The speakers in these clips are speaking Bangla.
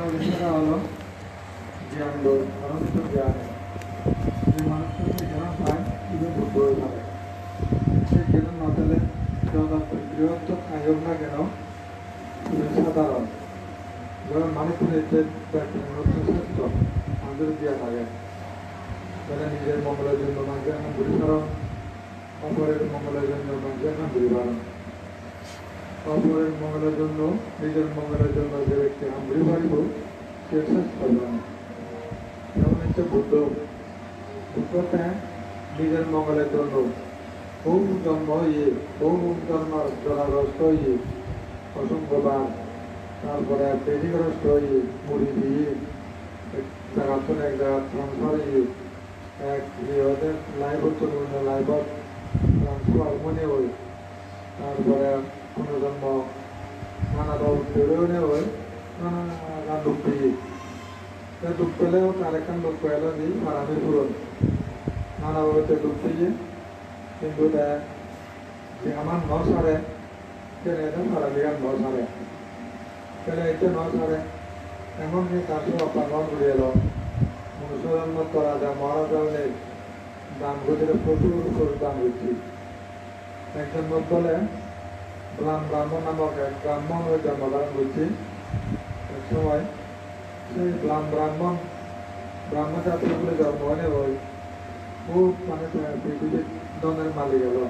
একটা উদ্দেশ্যটা হলো জ্ঞান লোক অনন্ত জ্ঞান যে মানুষের যে জ্ঞান পায় বুদ্ধ হয়ে থাকে সেই জ্ঞান না পেলে বৃহত্তর আয়োগ না কেন সাধারণ যেমন মানুষের শ্রেষ্ঠ আমাদের জ্ঞান থাকে তারা নিজের মঙ্গলের জন্য মানুষের এখন ঘুরি অপরের মঙ্গলের জন্য মানুষের এখন ঘুরি অপরের মঙ্গলের জন্য, নিজের মঙ্গলের জন্য যে ব্যক্তি হামড়ি পারিব সে শ্রেষ্ঠ জন যেমন হচ্ছে বুদ্ধ। বুদ্ধটা নিজের মঙ্গলের জন্য। বহু জন্ম ইয়ে বহু জন্ম জনাগ্রস্ত ইয়ে অসংখ্যবার তারপরে বেদিগ্রস্ত ইয়ে মুড়ি দিয়ে এক জায়গা থেকে এক জায়গা ট্রান্সফার ইয়ে এক লাইভত চলবে লাইভত ট্রান্সফার মনে হয়। তারপরে পুনর্জন্ম নানা দল বেরোনে হয় নানা নানা দুঃখ পেয়ে দুঃখ পেলেও তার একখান দুঃখ পেল যে মারামি পূরণ নানাভাবে দুঃখ পেয়ে কিন্তু আমার ন সারে কেন এটা মারামি গান ন সারে কেন এটা ন সারে এমন কি তার সব পালন করে এলো মনুষ্যজন্ম করা যা মহারাজ দান গতিরে প্রচুর করে দান করছি একজন লোক বলে ব্রাহ্ম ব্রাহ্মণ নামক এক ব্রাহ্মণ ওই জন্মগ্রহণ করছি এক সময় সেই ব্রাহ্ম ব্রাহ্মণ ব্রাহ্ম জাতীয় বলে জন্ম হলে ওই খুব মানে পৃথিবীর দনের মালিক এলো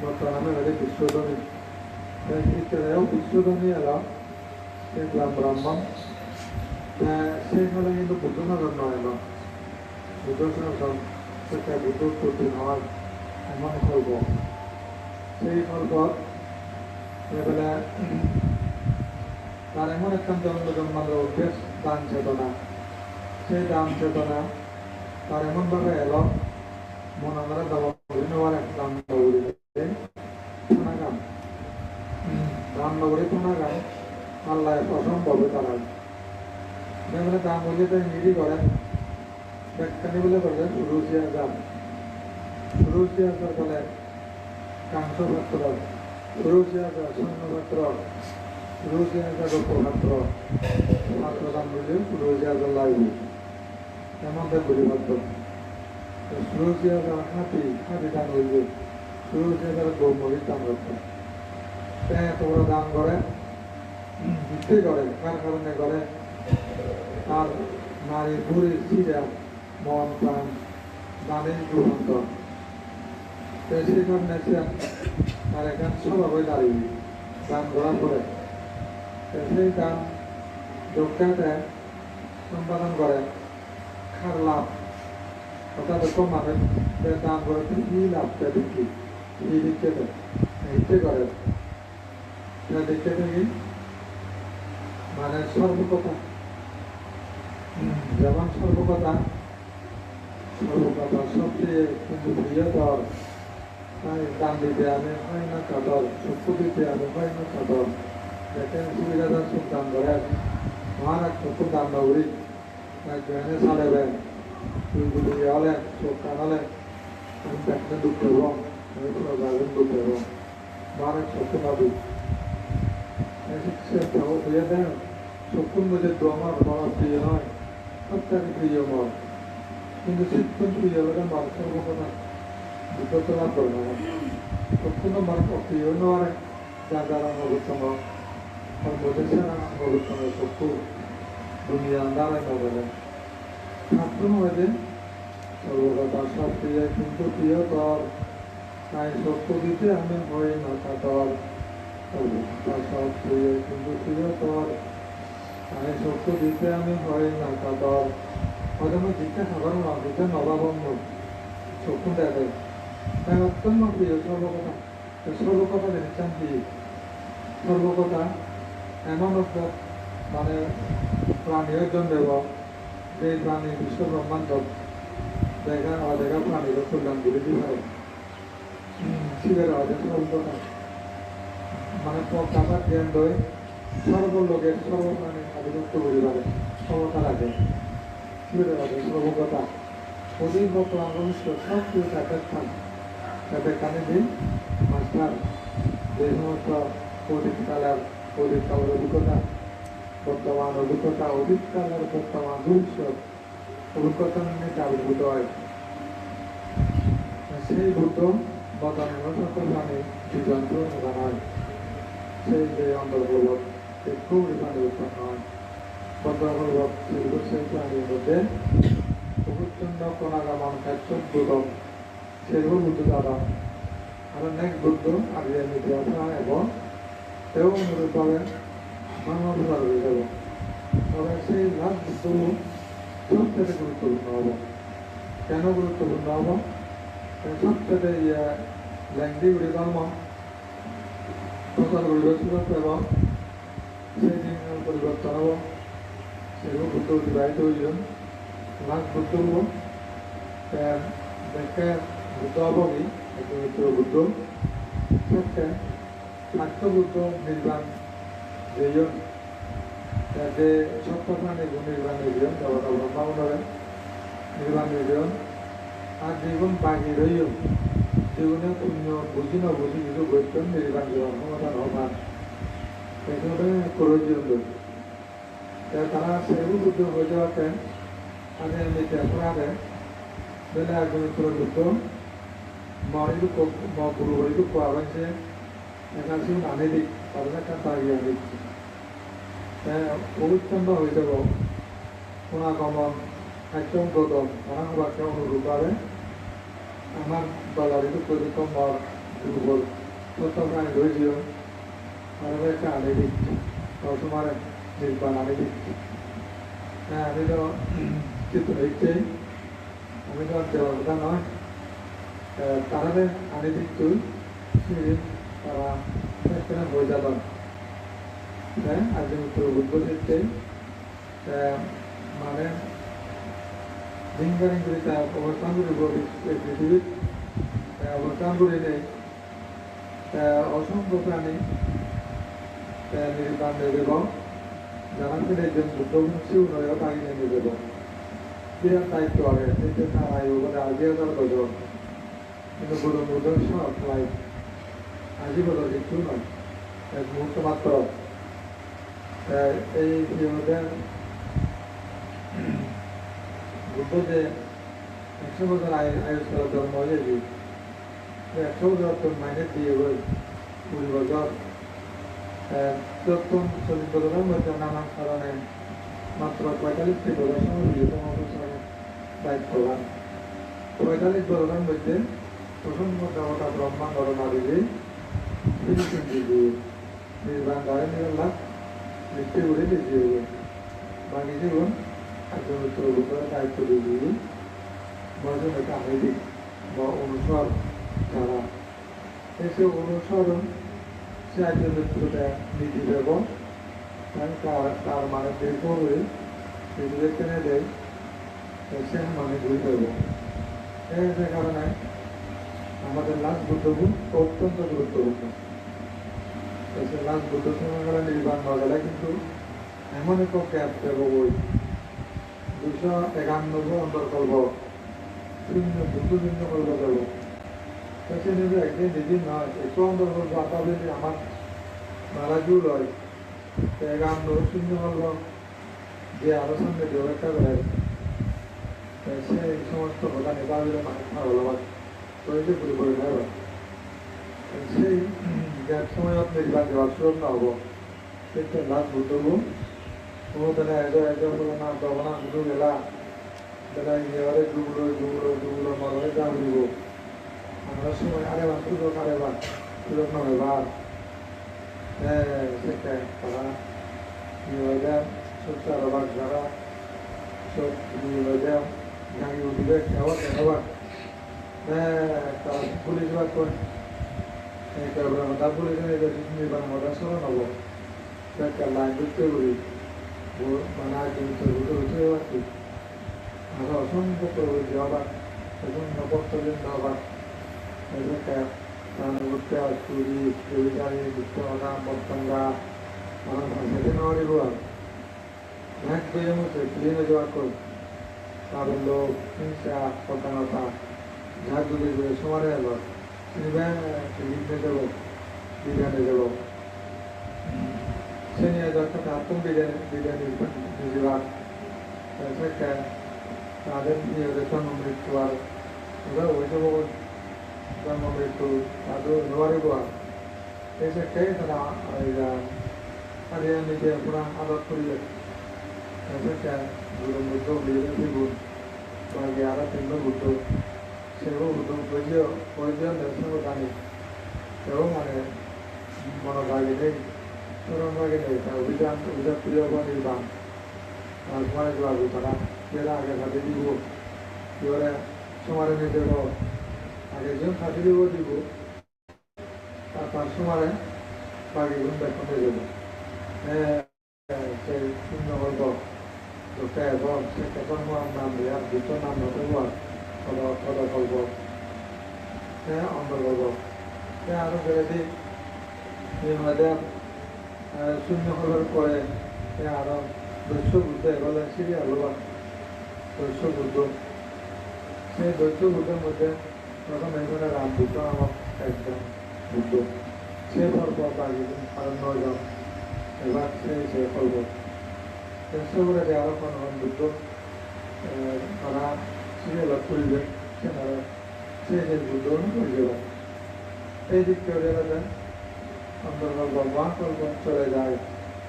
বর্তমানে হলে বিশ্বধনী। ইত্যাদিও বিশ্বধনী এলো সেই ব্রাহ্ম ব্রাহ্মণ। সেই ফলে কিন্তু বুদ্ধনা জন্ম এলো বুদ্ধ সেটা বুদ্ধ কঠিন হয়, এমন করব সেই ফলপথ এবেলা তার এমন একটা জন্ম জন্মালো দান চেতনা। সেই দান চেতনা তার এমনভাবে এলো মন দাম নেওয়ার এক দাম নগরী শোনাগাম দাম নগরী শোনাগাম আল্লাহ অসম্ভবে তারা এবারে দাম বলিতে নিরি করে। ব্যাখ্যানি বলে করে রুচিয়া যান রুচিয়া বলে কাংস পাত্র রুচিয়া স্বর্ণ পাত্র রুচিয়া গল্প পাত্র পাত্র দাম বলে রুচিয়া লাগবে এমন দেখ বলি পাত্র রুচিয়া হাতি হাতি দান হইবে রুচিয়া গৌমরির দাম করতে বড় দান করে দিতে করে কার কারণে করে আর নারী বুড়ি ছিঁড়া মন প্রাণ দানে গ্রহণ কর সেই কারণে আর এখান স্বভাবে দাঁড়িয়ে দান করার পরে সেই দান দক্ষাতে সম্পাদন করে খার লাভ অর্থাৎ কমাবে দান করে কি লাভটা দেখি এই দিকতে এইতে করে দেখতে থাকি মানে সর্বকথা যেমন সর্বকথা সর্বকথা সবচেয়ে কিন্তু প্রিয়তর তাই দান দিতে আমি হয় না কাতর চক্ষু দিতে আমি হয় না কাতর দেখেন সুবিধাদার সব দান করেন মহারাজ চক্ষু দান নগরী জ্ঞানে চালাবেন দুই হলে চোখ কান হলে আমি দেখতে দুঃখ এবং আমি পুরো গাজন দুঃখ এবং মহারাজ চক্ষু নদী সে দিয়ে দেন চক্ষুর মধ্যে তো আমার বড় প্রিয় নয় প্রত্যেক প্রিয় মত কিন্তু শিক্ষণ প্রিয় হলে মানুষের কথা বিপদ লাভ করে না চক্ষুর মানুষ অপ্রিয় নয় যা যারা অনুগতম সর্বদেশে অনুগতম চক্ষু দুনিয়া দ্বারাই নবেলেন ছাত্র হয়েছে সর্বকথা সব প্রিয় কিন্তু প্রিয় তর তাই চক্ষু দিতে আমি হই না তর সব প্রিয় কিন্তু প্রিয় তর আমি সত্য দিতে আমি হয় না কাতর হয়তো আমি সাধারণ না দিতে নবাবন্ন চক্ষু দেখে তাই অত্যন্ত প্রিয় সর্বকথা সর্বকথা দেখছেন কি সর্বকথা এমন মানে প্রাণীর জন্য যে প্রাণী বিশ্ব ব্রহ্মাণ্ড, দেখা অদেখা প্রাণীর কল্যাণ দিতে পারে। শিবের অদেখা সর্বকথা মানে প্রকাশার জ্ঞান দই সর্বলোকের সর্বপ্রাণী আধিপত্য পরিবারে সমতা রাখে শিবের রাখে সর্বকতা অধিক ভবিষ্য সব কিছু তাদের স্থান তাদের কানে দিন। মাস্টার যে সমস্ত অতীত কালার অতীত কালের অভিজ্ঞতা, বর্তমান অভিজ্ঞতা অতীতকালের বর্তমান ভবিষ্যৎ অভিজ্ঞতা নিয়ে আবির্ভূত হয়। সেই বুদ্ধ বর্তমানে সকল প্রাণী জীবন্ত প্রদান হয়। সেই যে অন্তর্ভুবক সেই খুব প্রাণী উৎপন্ন হয়। সেগুলো সেই প্রাণীর মধ্যে প্রচণ্ড কোনাগামন কার্যদ্ভুতম দাদা আর নেক্সট বুদ্ধ আগে নীতি আসা এবং তেও অনুরূপভাবে মানব হয়ে যাব তবে সেই লাস্ট বুদ্ধ সবচেয়ে গুরুত্বপূর্ণ হব। কেন গুরুত্বপূর্ণ হব? সবচেয়ে ইয়ে ল্যাংদি উড়ে ধর্ম প্রচার করিব সুরত এবং সেই দিন পরিবর্তন হব। সেগুলো বুদ্ধ অতিবাহিত হইলেন লাস্ট বুদ্ধ হব দেখে কি একটু বুদ্ধ সত্যি স্বার্থ বুদ্ধ নির্বাণ যেজন যে সত্য প্রাণী নির্বাণ নির্জন দেবতা ব্রহ্মা মন্ডলে নির্বাণ নির্জন আর যেগুন বাকি রইল যেগুলো পুণ্য বুঝি না বুঝি কিছু বৈতন নির্বাণ জীবন সমাধান হবান এগুলো করে জীবন তারা সেগুলো বুদ্ধ হয়ে যাওয়াতে আগে এমনিতে অপরাধে বেলা একজন বুদ্ধ 머리도 뭐 부르고 구하고 이제 약간 지금 안 해도 바로 약간 다 이야기했지. 네, 오구천바 의자고 문화검은 백종도도 사랑밖에 오는 루가에 আমার বাজারে প্রতিকম মর দুর্বল প্রথম আমি ধরেছিল আমি একটা আনে দিচ্ছি তোমার নির্বাণ আনে দিচ্ছি হ্যাঁ আমি তো চিত্র হচ্ছে আমি তো দেওয়ার কথা নয়। তারা একটা হয়ে যাবেন হ্যাঁ আজ বুদ্ধ দিচ্ছে মানে দিনগানি করে তা অবস্থান করে পৃথিবীর। অবস্থান করে নেই অসংখ্য প্রাণী নির্বাণ দেব যারা ফিরে একজন বুদ্ধ মুক্তিও নয় তাকে নিয়ে দেব বিরাট দায়িত্ব আগে। তারা আগে হাজার বছর কিন্তু গুরু মুদর্শ প্রায় আজীবন কিছু নয়। এক মুহূর্ত মাত্র। এই জীবনের বুদ্ধ যে একশো বছর আয়ুষ করার জন্ম হয়েছি একশো বছর তোর মাইনে দিয়ে গই কুড়ি বছর। প্রথম চল্লিশ বছরের মধ্যে নানান কারণে মাত্র পঁয়তাল্লিশটি বছর সময় দায়িত্ববান পঁয়তাল্লিশ বছরের মধ্যে প্রসঙ্গ দেবতা নারীরে ফিলিপিন দিদি নির্বাণ ধরে নিলাম মৃত্যু করে বেশি হবে বাকি জীবন একজন উত্তর দায়িত্ব দিয়ে দিবি মজন একটা আমেরিক বা অনুসর যারা এসে অনুসরণ সে একজন উত্তরটা নীতি দেব তার মানে দীর্ঘ হয়ে পৃথিবীর কেনে দেয় সে মানে ঘুরে দেব এই কারণে আমাদের লাস্ট বুদ্ধগুণ অত্যন্ত গুরুত্বপূর্ণ। লাস্ট বুদ্ধ সময়কালে নির্বাণ নগেলে কিন্তু এমন এক ক্যাব দেব বই দুশো একানব্বই অন্তর্কল্প শূন্য বুদ্ধ শূন্য কল্প দেব সে নিজে একদিন দুদিন নয় একশো অন্তর্কল্প আটা যদি আমার নারাজু লয় একানব্বই শূন্য কল্প যে আলোচনা জোরেটা করে সে এই সমস্ত কথা নেতা ভালোবাসে শরীরে পুরো করে নেবে সেই এক সময় দেওয়ার সুযোগ না হব, সেটা লাভ বুঝব। তাহলে এজ এজ বলে না দমনা গুলো গেলা তাহলে এবারে ডুবলো ডুবলো ডুবলো মরলে যা বুঝব আমরা সময় আরে বার সুযোগ আরে বার সুযোগ না এবার হ্যাঁ সেটাই তারা নিয়ে সত্য আবার যারা, সব নিয়ে জানি উঠবে, খাওয়া খাওয়া। পুলিশ বা কোন তা পুলিশের নির্বাণ মজা স্মরণ হব একটা লাইন ঢুকতে বলি মানে কিন্তু উঠে উঠে পারছি আর অসংখ্য প্রবৃত্তি হবার অসংখ্য কর্তব্য হবার এদেরকে ঘুরতে চুরি চুরিদারি দুঃখতা পতঙ্গা আমার আর ম্যাচ দিয়ে মধ্যে ক্লিনে যাওয়ার কর? তাদের লোক, হিংসা প্রধানতা ঝাড়গুলি করে সমানে যাব বিজ্ঞানে যাব Senior Dr. Tatum Bidan Bidan Bidan Bidan তাদের নিজেদের জন্ম মৃত্যু আর ওরা ওই যে জন্ম মৃত্যু তাদের নোয়ারি গোয়া এই কে তারা হারিয়ে নিজে পুরা আদত করিলে এসে গুরু বুদ্ধ বিয়ে গুণ বাকি আরও তিনজন বুদ্ধ সেও বুদ্ধ বৈজিও বৈজিও দর্শন জানি এবং মানে মনোভাগে নেই মনোভাগে নেই তা অভিযান অভিযান প্রিয় নির্বাণ আর তোমার লাগবে তারা যেটা আগে সাথে দিব এবারে নিয়ে দেব আগে যে সাথে দিব দিব আর তার সময় বাকি গুণ বেতন হয়ে যাব সেই শূন্য হইব দুটা এবং সে কেতন নাম দিয়া দুটো নাম হতে পদ পদ করব সে অন্ধ করব সে আরও বেড়ে দিই আমাদের শূন্য হবার পরে সে আরও দৈশ্য বুদ্ধ এগুলো সিরিয়াল হওয়ার দৈশ্য বুদ্ধ। সেই দৈশ্য বুদ্ধের মধ্যে প্রথম এখানে রাম বুদ্ধ নামক একজন বুদ্ধ। সে পর্ব বাগিদিন আরও নয়জন। এবার সে সে করব চেষ্টা করে যে আরও কোনো বুদ্ধ তারা সিরিয়াল করিবে সেনারা সে যে বুদ্ধ করে যাবে এই দিক থেকে দেখা যায় অন্তর্গত ভগবান পর্বত চলে যায়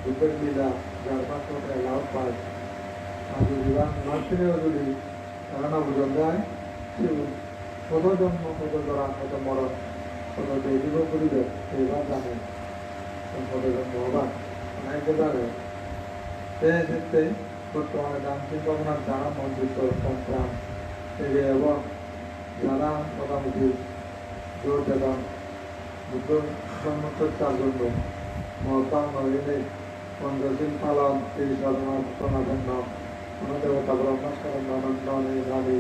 বুদ্ধের লীলা যার পাত্রকে লাভ পায় আর যদি মাতৃও যদি তারা না বুঝন যায় কত জন্ম কত জড়া কত মরণ কত দৈবিক করিবে সেইবার জানে কত জন্ম হবার অনেক জানে সেই ক্ষেত্রে বর্তমানে দামচিন ভবনাথ যারা মন্দির সংক্রাম থেকে এবং যারা মোটামুটি জোর দেন বুদ্ধ জন্মচর্চার জন্য মহত্তাম নবীনে পঞ্চদিন পালন এই সাধনা সনাতন মনোদেবতা ব্রহ্মস্মরণ আনন্দ নির্ধারী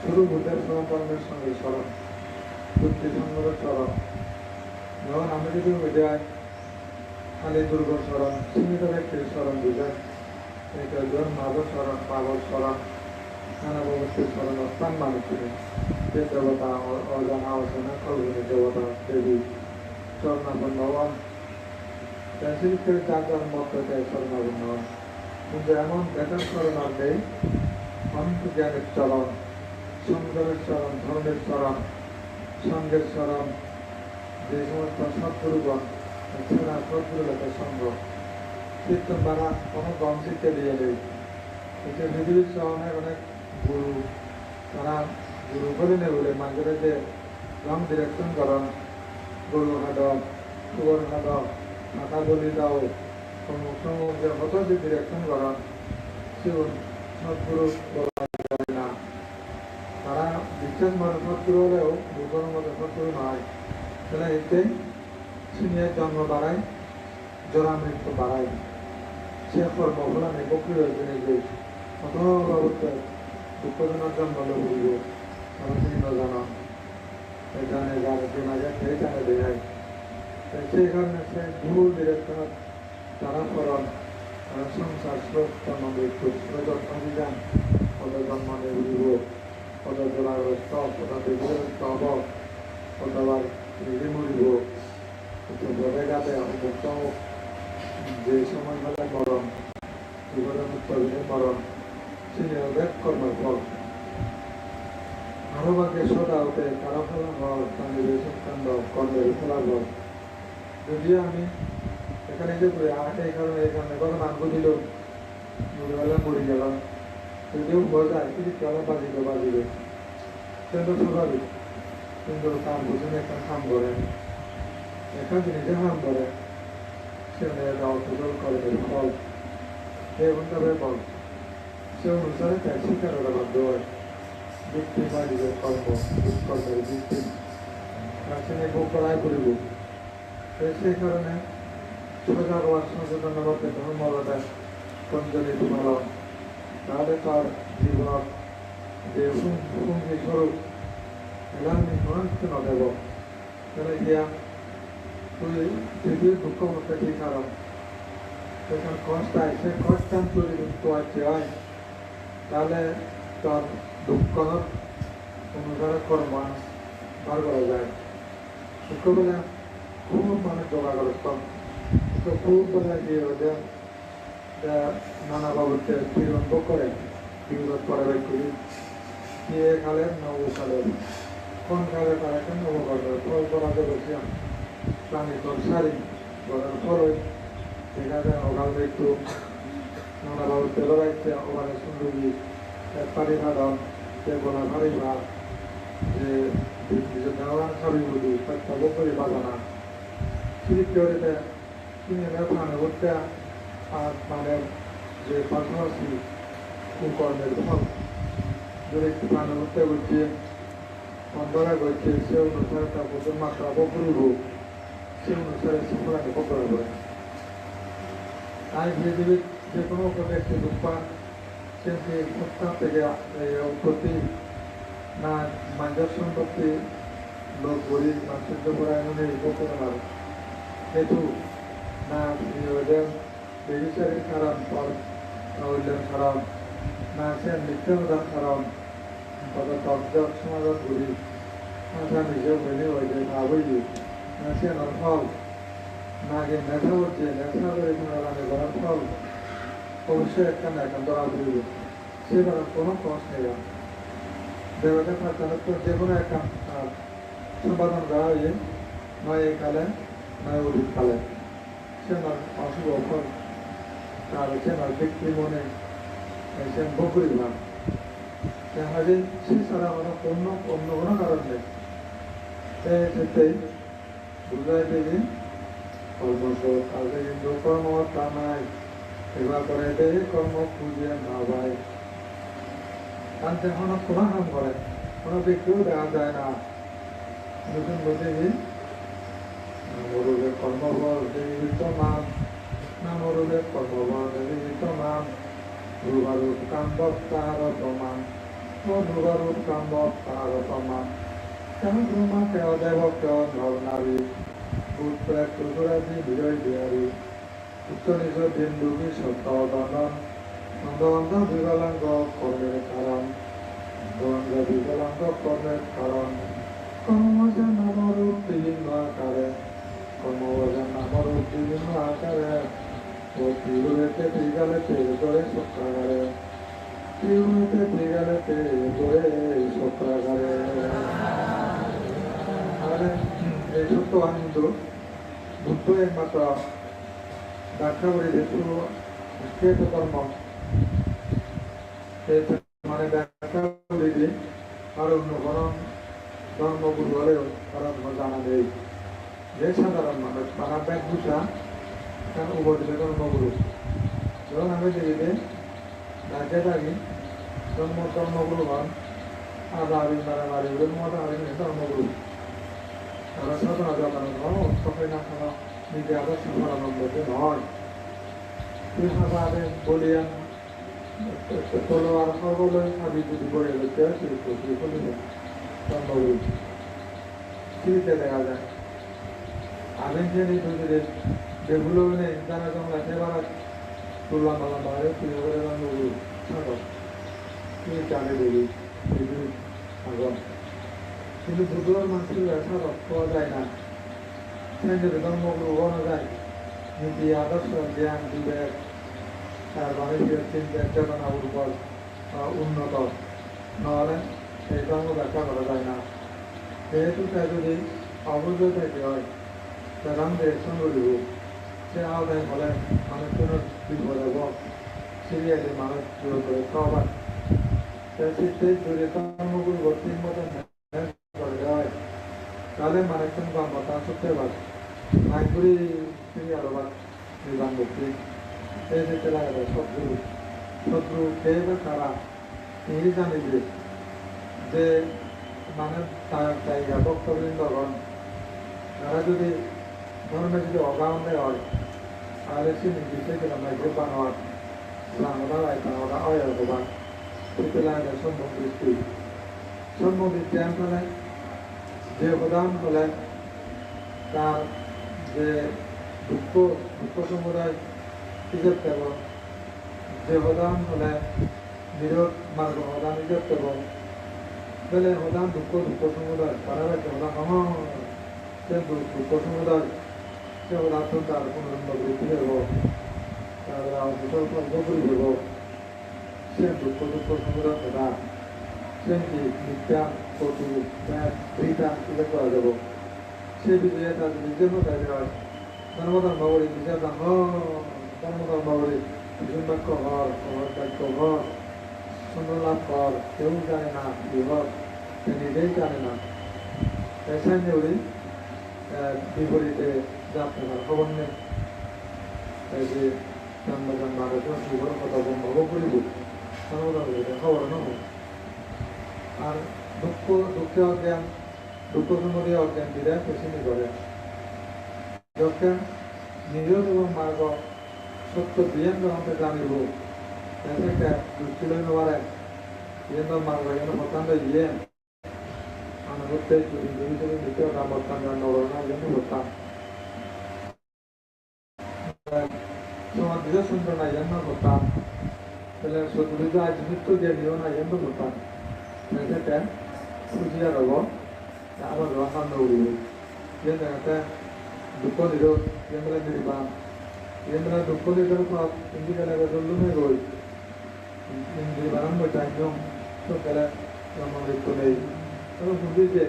শুরু বুদ্ধের সমকর্মের সঙ্গে স্মরণ বুদ্ধি সঙ্গের চরণ যখন আমি যদি বুঝাই খালি দুর্গ স্মরণ সীমিত ব্যক্তির স্মরণ বুঝাই এটা জন মাধব স্মরণ পাগল স্মরণ নানা ব্যক্তির স্মরণ অস্থান যে দেবতা অজানা অজানা কল্পনী দেবতা দেবী স্বর্ণাপন্ন হন কিন্তু চরণ সুন্দরের চরণ ধর্মের চরণ সঙ্গের চরণ যে সমস্ত সৎগুরুগণ সেরা সৎগুরু লোকের সঙ্গ কীর্তন দ্বারা কোনো গম শিখতে দিয়ে নেই এটা পৃথিবীর চরণে অনেক গুরু তারা গুরু করে নেই বলে মাঝে যে রং ডিরেকশন করেন। গরু হাদক সুবর হাদক মাথা বলি দাও। সমুদ্রের মতো যে ডিরেকশন করেন সে সৎগুরু না। তারা বিশ্বাস মানে সৎগুরু হলেও দুর্গর মতো সৎগুরু নয়। তাহলে এতে সিনিয়র জন্ম বাড়ায়, জরা মৃত্যু বাড়ায়। সে কর্মফলা নেই বকরি হয়েছে নিজে বাবুতে দুঃখজনক জন্ম লোক বুঝব। তারা তিনি জানা। জানে যে না জানে জানে দেখায় সেই কারণে সে ভুল ডিরেকশনত তারা করন তারা সংসার স্রোত জন্ম মৃত্যু যত্ন বিধান পদ জন্ম নির্ভীব পদ জলার স্তব পদ দেবীর স্তব পদবার নিজে মরিব। পদে গাতে মুক্ত যে সময় বেলা মরণ জীবনে মুক্ত দিনে মরণ তিনি অনেক কর্মের ফল। আরও বাকি সদা হতে কারও ফলা হওয়ার তাদের কাণ্ড, কর্মের ফলাফল। যদিও আমি এখানে যে করে আট কারণে কারণে কত নাম দিল? মরিবেলা মরি গেলাম। যদিও বোঝায় কিন্তু কেমন বাজিবে বাজিবে। সেটা স্বাভাবিক, কিন্তু কাম বুঝুন একটা কাম করেন এখান থেকে নিজে হাম করে, সে অসুযোগ করে ফল। এই অনুসারে ফল সে অনুসারে তার শিকার ওরা বাধ্য হয় ব্যক্তি বাড়িবে কর্ম দুষ্কর্মের ব্যক্তি আর সে ভোগ করাই করিব সেই কারণে সোজা হওয়ার সচেতন করতে ধর্মবাদে পঞ্জলিত পালন তাহলে তার জীবন যে সঙ্গী স্বরূপ এলাম নিঃসন্দেহ নদেব তাহলে গিয়া তুই পৃথিবীর দুঃখ করতে কি কারণ সেখানে কষ্ট হয় সে কষ্টান তুই দুঃখ আছে হয় তাহলে তার দুঃখ অনুসারে কর্ম বার করা যায় দুঃখ বলে খুব মানে জোগাড় তো খুব বলা দিয়ে ওদের যা নানা বাবুকে বিরম্ভ করে বিরোধ করে বাই করি। দিয়ে খালেন নব খালেন কোন খালে তারা কেন নব খালে ফল করা দেবছিলাম প্রাণী তোর সারি গড়ের ফলই দেখা যায় অগাল একটু নানা বাবু তেল রাখছে ওখানে সুন্দরী পারি ভাদন সে বলা ভারি ভাত যে নিজের দেওয়ার খাবি বুঝি তব করে বাজানা সিরিপ করে কিনে ফানে উঠতে আর মানে যে পাশাপাশি কুকর্মের ফল। যদি একটু ফানে উঠতে বলছে অন্ধরা করছে সে অনুসারে তার প্রথম মাত্রা অপরিব সে অনুসারে সিংহরাকে পকড়া করে তাই পৃথিবীর যে কোনো প্রত্যেকটি রূপা সেটি প্রস্তাব থেকে উৎপত্তি না মাঞ্জার সম্পত্তি, লোক, গরিব উপর এমন উপকার হয় হেতু না ওদের বেবিচারের কারণ, পর কারণ না, সে নিত্যনদার কারণ কত তর্জক সমাজত ঘুরি মাথা নিজে বলে ওই যে ভাবই না, সে ফল না গে নেশা হচ্ছে নেশা কোনো সে কোনো কষ্ট নেই দেবতা তাহলে তো যে কোনো একটা আহ, সম্পাদন করা হয়ে। নয় এই কালে নয় অধিক কালে। সে নয় অশুভ ফল। তার সে নয় ব্যক্তি মনে সে বকরি ভাব হাজে সে ছাড়া মানে অন্য অন্য কোনো কারণ নেই। এই ক্ষেত্রেই বুঝাই দেবে কর্মস কাজে কিন্তু কর্ম তা নাই। এবার করে দেবে কর্ম খুঁজে না কারণ যখন কোনো কাম করে। কোনো ব্যক্তিও দেখা যায় না। নতুন বুঝেবি মরুদের কর্মবল দেবীত নাম। না মরুদের কর্মবল দেবীত নাম। রূপারূপ কাম্বব, তাহার প্রমাণ। ও রূপারূপ কাম্বব, তাহার প্রমাণ। কেন ব্রহ্মা কেয় দেব কেয় নর নারী ভূত প্রেত বিজয় বিহারী। সত্য দনন অন্ধ অন্ধ বিকলাঙ্গ কর্মের কারণ অন্ধ বিকলাঙ্গ কর্মের কারণ কর্মবাজার নামরূপ বিভিন্ন আকারে কর্মবাজার নামরূপ বিভিন্ন আকারে ও ত্রিগুণেতে ত্রিকালেতে করে সত্যাগারে ত্রিগুণেতে ত্রিকালেতে করে সত্যাগারে তাহলে এই সত্য আনন্দ বুদ্ধ একমাত্র যে শ্রেত কর্ম। এই মানে ব্যাখ্যা করে যে অন্য কোনো ধর্মগুরু হলেও কারণ জানা নেই যে সাধারণ মানুষ তারা বুঝা তার উপদিলে ধর্মগুরু যখন আমি দেখি ডাকে থাকি ধর্ম ধর্মগুরু হন আর আবিন মারামারি ধর্ম ধর্মগুরু তারা যখন হয় তখন না খাওয়া নিজে আবার বলতে নয়। সাধারণে বলিয়ান তলোয়ার সর্বলয় সাবি যদি করে লইতে আসি তুই বলি না দেখা যায় আবেন যে যে যেগুলো মানে জানা জমলা সেবার তুললাম বালাম বাইরে তুই করে ধর্মগুরু ছাড়ো তুই চালে কিন্তু বুধবার মানুষের ব্যবসা পাওয়া যায় না। সেখানে ধর্মগুরু হওয়া যায় নীতি আদর্শ জ্ঞান, বিবেক, তার মানুষের চিন্তা চেতনার উপর উন্নত। নাহলে এই ধর্ম ব্যাখ্যা করা যায় না। যেহেতু তা যদি অবৈধ থেকে হয় তার আমাদের সঙ্গে দিব সে আওতায় বলে মানুষ কোনো বিপদ হব সিরিয়ালি মানুষ জোর করে সবাই সেই জোরে ধর্মগুলো ভর্তির মতন করে দেওয়ায় তাহলে মানুষজন বা মতা সত্যি সিরিয়াল বাদ নির্বাণ ভক্তি এই যেতে লাগে শত্রু শত্রু কে বা কারা এই জানি যে যে মানে তার জায়গা ভক্তবৃন্দগণ তারা যদি ধর্মে যদি অগাউন্ডে হয়, তাহলে সে নির্দিষ্ট কিনা মাইকে বানোয়ার লাঙ্গলা রায়তা ওরা ভগবান সেটা লাগে সম্ভব দৃষ্টি সম্ভব দৃষ্টি ফলে যে প্রধান হলে তার যে দুঃখ দুঃখ সমুদায় ইজত দেব প্রধান হলে বিরোধ মার্গ প্রধান ইজত দেব বেলে প্রধান দুঃখ দুঃখ সমুদায় তারা রাখছে প্রধান সে দুঃখ সমুদায় কেবল আত্মতার পুনরম্ব বৃদ্ধি হব তার অন্তর সর্বপরি হব সে দুঃখ দুঃখ সংগ্রহ কথা সেমতি মিথ্যা, কটু প্রিতা উল্লেখ করা যাব। সে বিষয়ে তার নিজের মতায় দেওয়ার ধর্মধর্ম বলি বিচার ধর্ম ধর্মধর্ম বলি ভীষণ বাক্য হর হর বাক্য হর সুন্দর লাভ কর কেউ জানে না বিহর সে নিজেই জানে না এসাই নেউরি বিপরীতে যাত্রা খবর নেই এই যে জন্ম আগে বিবর কথা বন্ধ করিব ধর্মধর্ম খবর নয় আর দুঃখ দুঃখে অজ্ঞান দুঃখ সম্বন্ধে অজ্ঞান বিদায় পেছনে করে যখন নিরোধ এবং মার্গ সত্য বিয়ান গ্রহণকে জানিব। এসেকে দৃষ্টি লই নবারে বিয়ান মার্গ যেন হতান্ড ইয়ে আনুগত্যে চুরি চুরি চুরি দ্বিতীয় কাম হতান নবরণা যেন হতান সমাজ দিজ সুন্দর না যেন হতান তাহলে সদুরিত আজ খুঁজিয়া রব আবার রহান উড়িব যে জায়গাতে দুঃখ নিরোধ যেমন নির্বাণ যেমন দুঃখ নিরোধ সব ইন্দিকালে জল্লুমে গই নির্বাণ বৈঠান্য সকালে মৃত্যু নেই তবে বুঝিছে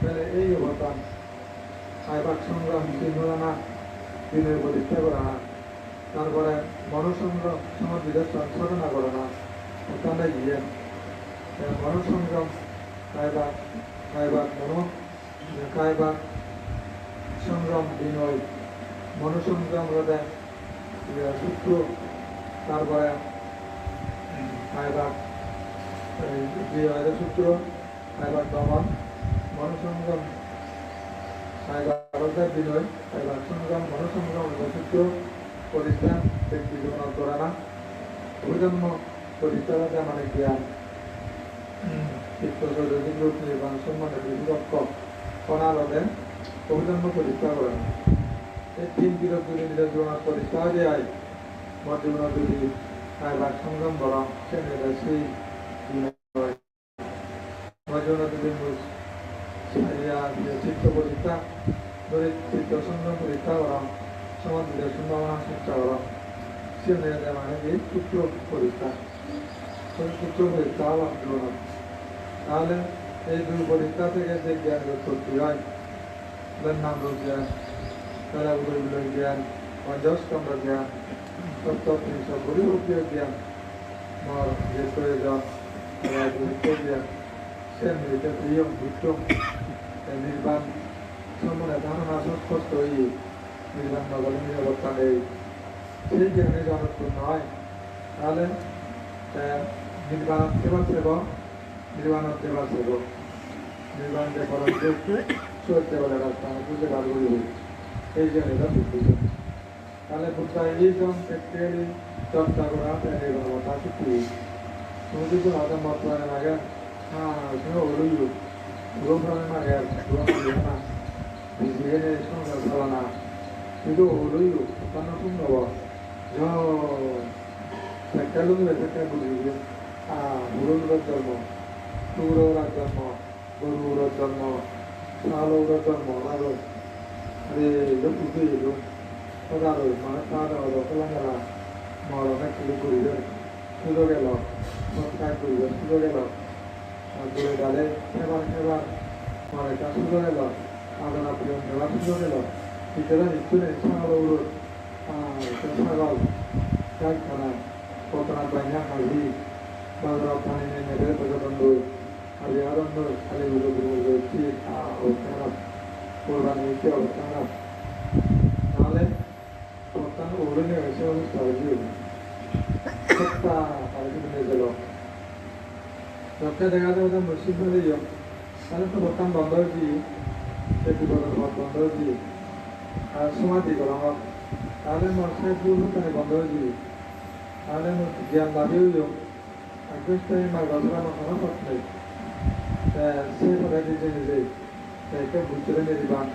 তাহলে এই অবস্থান আইবাক সংগ্রাম চিহ্ননা দিনের প্রতিষ্ঠা করা না তারপরে মনসংগ্রাম সমাজের সাধনা করা না ওখানে গিয়ে মনসংগ্রাম কায়বাক কায়বাক মন কায়বাক সংগ্রাম বিনয়, মনসংগ্রাম হৃদয় সূত্র তারপরে কায়বাক সূত্র কায়বাক দমন, মনসংগ্রাম কায়বাক হৃদয় বিনয় কায়বাক সংগ্রাম, মনসংগ্রাম সূত্র, পরিত্রাণ, ব্যক্তি জীবন করা না, অভিজন্ম, পরিত্রাণ মানে জ্ঞান। চিত্তশৈলী রূপ নির্মাণ সম্মানের বিভক্ত কণালতে অভিজন্ম পরিত্রাণ করে এই তিন বিরোধ যদি নিজের জীবনের পরিত্রাণ দিয়ে জীবনের যদি কায়বাক সংগ্রাম বরং সে সেই মোর জীবনের যদি চিত্ত ধরে চিত্ত সংগ্রাম পরিত্রা বরং সমাজ সম্ভাবনা চেষ্টা বরং সে কি পুত্র পরিত্রা পুত্র পরিত্রা লাভ জীবন তাহলে এই দুই থেকে যে জ্ঞান উৎপত্তি হয় তার জ্ঞান, তারা জ্ঞান পঞ্চস্কন্দ জ্ঞান তত্ত্বত্রিশ পরিভূতীয় জ্ঞান, মর যে প্রয়োজন জ্ঞান, সে মৃত প্রিয় বিক্রম নির্বাণ সম্বন্ধে ধারণা সুস্পষ্ট হই নির্বাণ নগরে নিরাপত্তা নেই। সেই জ্ঞানে জনৎপূর্ণ হয় নির্বাণ সেবা সেবক নির্বাণত দেবা সেব নির্বাণ যে করার চলতে বলে রাস্তা বুঝে বার করি এই জন্য এটা বুঝতে তাহলে বুঝতে এই জন প্র্যাকটিক্যালি চর্চা করা তাই কথা শিখি তুমি যদি আদম বর্তমানে লাগে হ্যাঁ শুনে ওলুই পুরোপুরানে মাগে পুরো মাগে না বিজিয়ে সংসার চালানা কিন্তু ওলুই কেন শুনব য একটা লোক একটা বুঝিয়ে আহ বুড়ো জন্ম টুকরোর জন্ম গরুর জন্ম শালোর জন্ম আরও আরে লুকুকে এলো ওদারো মানে তার দখলাঙ্গারা মর অনেক কিছু করিবে সুযোগ গেল সৎকার করিবে সুযোগ গেল দূরে গালে খেবার খেবার মানে তা সুযোগ গেল আদনা প্রিয় খেলা সুযোগ গেল ভিতরে নিশ্চয় নেই ছাগল উড়ো ছাগল যাই খানায় কতনা বাইনা হাজি ಪ್ರಾರ್ಥನೆ ನೆರವೇರಿಸಕೊಂಡು ಅಲ್ಲಿ ಯಾರೊಂದು ಅಲ್ಲಿ ಇರುವುದರಿಂದ ಹೆಚ್ಚಿ ಆ ಅವತಾರ ಪೂರ್ವ ನೀತಿ ಅವತಾರ ನಾಳೆ ಅವತಾರ ಉಡನೆ ವಿಷಯವು ಸಾಗಿ ಸತ್ತ ಸಾಗಿ ಬಂದಿದ್ದಲು ರೊಕ್ಕದಾದ ಮುಸ್ಲಿಮರಿಗೆ ಸ್ವಲ್ಪ ಭಕ್ತನ ಬಂದೋಗಿ ಪ್ರತಿಭಟನೆ ಬಂದೋಗಿ ಸುಮಾರು ಗಲಾಮ ನಾಳೆ ಮನಸ್ಸೇ ಪೂರ್ಣ ತಾನೆ ಬಂದೋಗಿ ನಾಳೆ ಜ್ಞಾನ ಲಾಭ আর সমাধি করা আমার তাহলে মশাই পূর্ণ তাহলে বন্ধ হয়েছি তাহলে জ্ঞান লাভে হইল একবার মার গজরা আমার পথ নেই সেভাবে নিজে নিজে একটা বুঝতে নির্বাণ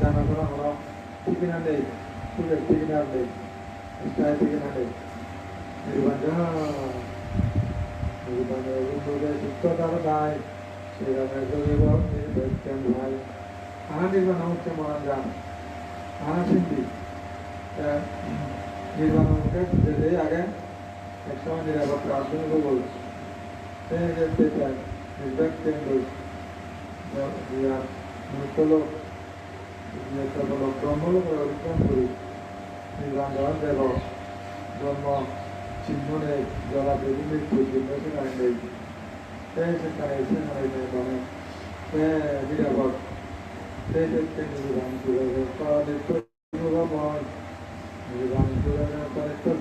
জানা করা হলো ঠিকানা নেই সুখের ঠিকানা নেই স্থায়ী ঠিকানা নেই নির্বাণ যাহা নির্বাণের বন্ধুদের সুস্থতার দায় সেখানে জৈব নির্বাচন হয় আহা একসময় নিরাপদ প্রাথমিক বলছে সেই ক্ষেত্রে তার নির্বাক কেন্দ্র মূর্তলোক কেবল ব্রহ্মলোক অতিক্রম করি নির্বাণ দেব জন্ম চিহ্নে জলা দেবী মৃত্যু চিহ্ন সেখানে নেই সেই সেখানে সেখানে নেই মানে নিরাপদ সেই ক্ষেত্রে নির্বাণ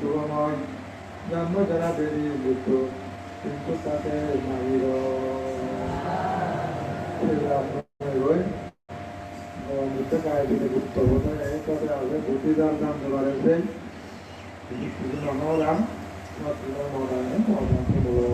যুগময় জন্ম যারা বেরিয়ে যেত কিন্তু তাকে নারীর বুদ্ধিদার নাম এসে নমরাম মহারাম মহারাম বলো